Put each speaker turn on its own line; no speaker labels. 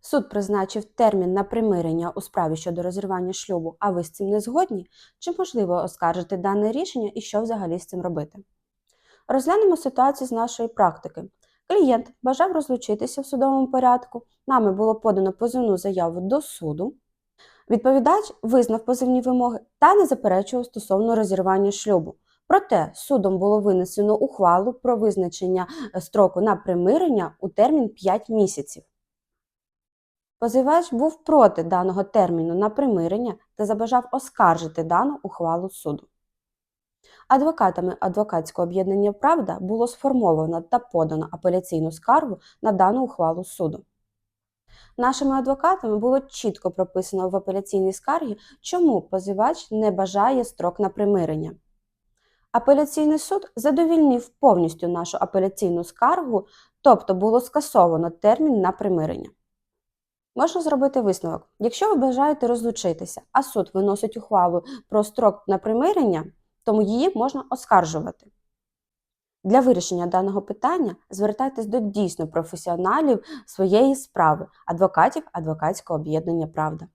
Суд призначив термін на примирення у справі щодо розірвання шлюбу, а ви з цим не згодні? Чи можливо оскаржити дане рішення і що взагалі з цим робити? Розглянемо ситуацію з нашої практики. Клієнт бажав розлучитися в судовому порядку. Нами було подано позовну заяву до суду. Відповідач визнав позивні вимоги та не заперечував стосовно розірвання шлюбу. Проте судом було винесено ухвалу про визначення е, строку на примирення у термін 5 місяців. Позивач був проти даного терміну на примирення та забажав оскаржити дану ухвалу суду. Адвокатами адвокатського об'єднання Правда було сформовано та подано апеляційну скаргу на дану ухвалу суду. Нашими адвокатами було чітко прописано в апеляційній скаргі, чому позивач не бажає строк на примирення. Апеляційний суд задовільнив повністю нашу апеляційну скаргу, тобто було скасовано термін на примирення. Можна зробити висновок. Якщо ви бажаєте розлучитися, а суд виносить ухвалу про строк на примирення, тому її можна оскаржувати. Для вирішення даного питання звертайтесь до дійсно професіоналів своєї справи, адвокатів адвокатського об'єднання Правда.